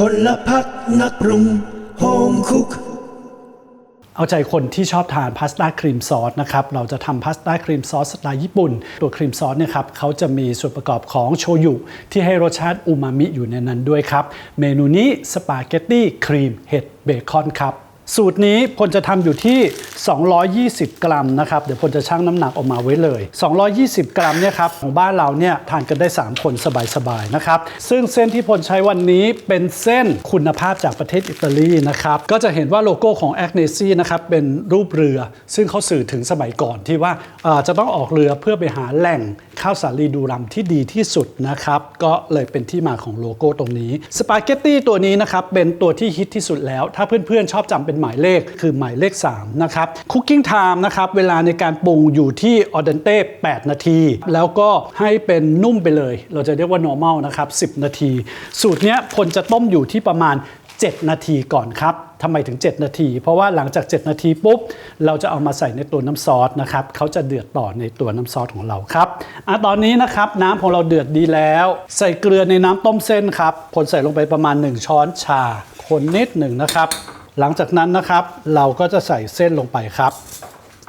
พลพักนักปรุงโฮมคุก เอาใจคนที่ชอบทานพาสต้าครีมซอสนะครับ เราจะทำพาสต้าครีมซอสสไตล์ญี่ปุ่น ตัวครีมซอสเนี่ยครับเขาจะมีส่วนประกอบของโชยุ ที่ให้รสชาติอูมามิอยู่ในนั้นด้วยครับ เมนูนี้สปาเกตตี้ครีมเห็ดเบคอนครับ สูตรนี้พลจะทำอยู่ที่ 220 กรัมนะครับ เดี๋ยวพลจะชั่งน้ำหนักออกมาไว้เลย 220 กรัมเนี่ยครับของบ้านเราเนี่ยทานกันได้ 3 คนสบายๆนะครับ ซึ่งเส้นที่พลใช้วันนี้เป็นเส้นคุณภาพจากประเทศอิตาลีนะครับ ก็จะเห็นว่าโลโก้ของแอคเนซี่นะครับเป็นรูปเรือ ซึ่งเขาสื่อถึงสมัยก่อนที่ว่าจะต้องออกเรือเพื่อไปหาแหล่งข้าวสาลีดูรัมที่ดีที่สุดนะครับ ก็เลยเป็นที่มาของโลโก้ตรงนี้ สปาเกตตี้ตัวนี้นะครับเป็นตัวที่ฮิตที่สุดแล้ว ถ้าเพื่อนๆชอบจำเป็นหมายเลขคือหมายเลข 3 นะครับคุกกิ้งไทม์นะครับเวลาในการปรุงอยู่ที่ออเดนเต้8นาที แล้วก็ให้เป็นนุ่มไปเลย เราจะเรียกว่า normal นะครับ10 นาที สูตรนี้ยพลจะต้มอยู่ที่ประมาณ 7 นาทีก่อนครับทำไมถึง 7 นาที เพราะว่าหลังจาก 7 นาทีปุ๊บ เราจะเอามาใส่ในตัวน้ำซอสนะครับเขาจะเดือดต่อในตัวน้ำซอสของเราครับอะตอนนี้นะครับน้ำของเราเดือดดีแล้ว ใส่เกลือในน้ำต้มเส้นครับผลใส่ลงไปประมาณ 1 ช้อนชา คนนิดหนึ่งนะครับ หลังจากนั้นนะครับเราก็จะใส่เส้นลงไปครับ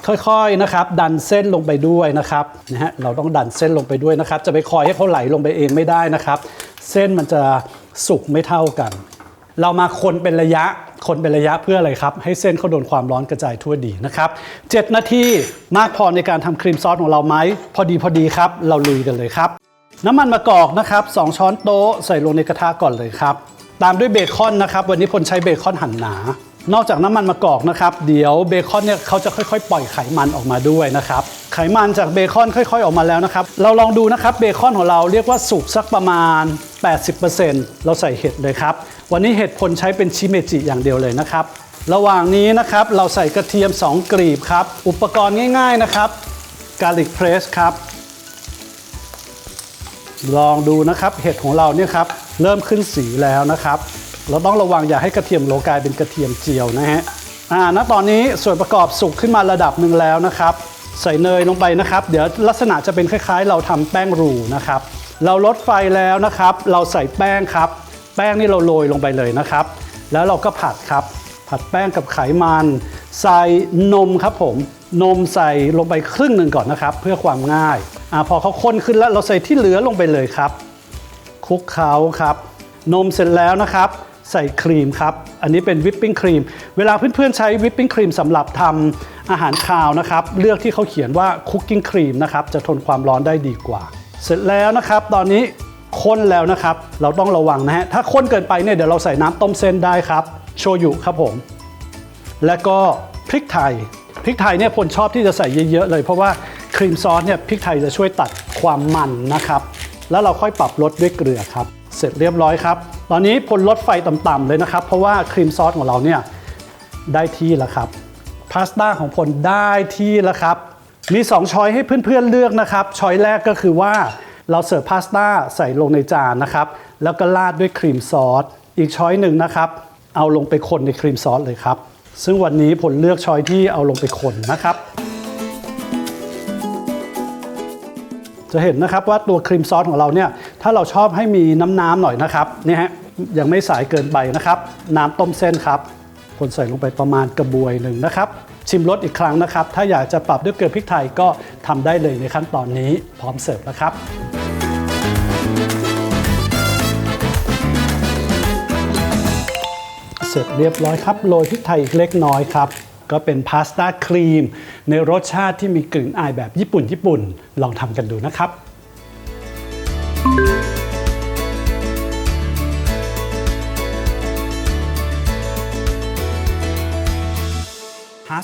ค่อยๆนะครับ ดันเส้นลงไปด้วยนะครับนะฮะเราต้องดันเส้นลงไปด้วยนะครับ จะไปคอยให้เขาไหลลงไปเองไม่ได้นะครับ เส้นมันจะสุกไม่เท่ากัน เรามาคนเป็นระยะคนเป็นระยะเพื่ออะไรครับ ให้เส้นเขาโดนความร้อนกระจายทั่วดีนะครับ7นาทีมากพอในการทำครีมซอสของเราไหมพอดีพอดีครับ เราลุยกันเลยครับ น้ำมันมะกอกนะครับ2ช้อนโต๊ะใส่ลงในกระทะก่อนเลยครับ ตามด้วยเบคอนนะครับ วันนี้พลใช้เบคอนหั่นหนา นอกจากน้ำมันมะกอกนะครับ เดี๋ยวเบคอนเนี่ยเขาจะค่อยๆ ปล่อยไขมันออกมาด้วยนะครับ ไขมันจากเบคอนค่อย ๆออกมาแล้วนะครับ เราลองดูนะครับเบคอนของเราเรียกว่าสุกสักประมาณ 80%เราใส่เห็ดเลยครับ วันนี้เห็ดพลใช้เป็นชิเมจิอย่างเดียวเลยนะครับ ระหว่างนี้นะครับเราใส่กระเทียม 2กรีบครับ อุปกรณ์ง่าย ๆนะครับกาลิกเพรสครับ ลองดูนะครับเห็ดของเราเนี่ยครับ เริ่มขึ้นสีแล้วนะครับ เราต้องระวังอย่าให้กระเทียมโลกลายเป็นกระเทียมเจียวนะฮะอ่าณตอนนี้ส่วนประกอบสุกขึ้นมาระดับหนึ่งแล้วนะครับ ใส่เนยลงไปนะครับ เดี๋ยวลักษณะจะเป็นคล้าย ๆ เราทำแป้งรูนะครับ เราลดไฟแล้วนะครับ เราใส่แป้งครับ แป้งนี่เราโรยลงไปเลยนะครับ แล้วเราก็ผัดครับ ผัดแป้งกับไขมัน ใส่นมครับผม นมใส่ลงไปครึ่งหนึ่งก่อนนะครับ เพื่อความง่ายอ่าพอเขาข้นขึ้นแล้วเราใส่ที่เหลือลงไปเลยครับ คลุกเคล้าครับ นมเสร็จแล้วนะครับ ใส่ครีมครับ อันนี้เป็นวิปปิ้งครีม เวลาเพื่อนๆใช้วิปปิ้งครีมสำหรับทำอาหารคาวนะครับ เลือกที่เขาเขียนว่าคุกกิ้งครีมนะครับ จะทนความร้อนได้ดีกว่า เสร็จแล้วนะครับ ตอนนี้ข้นแล้วนะครับ เราต้องระวังนะฮะ ถ้าข้นเกินไปเนี่ยเดี๋ยวเราใส่น้ำต้มเส้นได้ครับ โชยุครับผม แล้วก็พริกไทย พริกไทยเนี่ยพลชอบที่จะใส่เยอะๆเลย เพราะว่าครีมซอสเนี่ยพริกไทยจะช่วยตัดความมันนะครับ แล้วเราค่อยปรับรสด้วยเกลือครับ เสร็จเรียบร้อยครับ ตอนนี้พลลดไฟต่ำๆเลยนะครับ เพราะว่าครีมซอสของเราเนี่ยได้ที่แล้วครับ พาสต้าของพลได้ที่แล้วครับ มี 2 ช้อยให้เพื่อนๆเลือกนะครับ ช้อยแรกก็คือว่าเราเสิร์ฟพาสต้าใส่ลงในจานนะครับ แล้วก็ราดด้วยครีมซอส อีกช้อยหนึ่งนะครับ เอาลงไปคนในครีมซอสเลยครับ ซึ่งวันนี้ผลเลือกช้อยที่เอาลงไปคนนะครับ จะเห็นนะครับว่าตัวครีมซอสของเราเนี่ยถ้าเราชอบให้มีน้ำๆหน่อยนะครับนี่ฮะยังไม่สายเกินไปนะครับ น้ำต้มเส้นครับคนใส่ลงไปประมาณกระบวยหนึ่งนะครับ ชิมรสอีกครั้งนะครับ ถ้าอยากจะปรับด้วยเกลือพริกไทยก็ทำได้เลยในขั้นตอนนี้พร้อมเสิร์ฟแล้วครับเสร็จเรียบร้อยครับโรยพริกไทยอีกเล็กน้อยครับ ก็เป็นพาสต้าครีม ในรสชาติที่มีกลิ่นอายแบบญี่ปุ่นญี่ปุ่นลองทำกันดูนะครับหา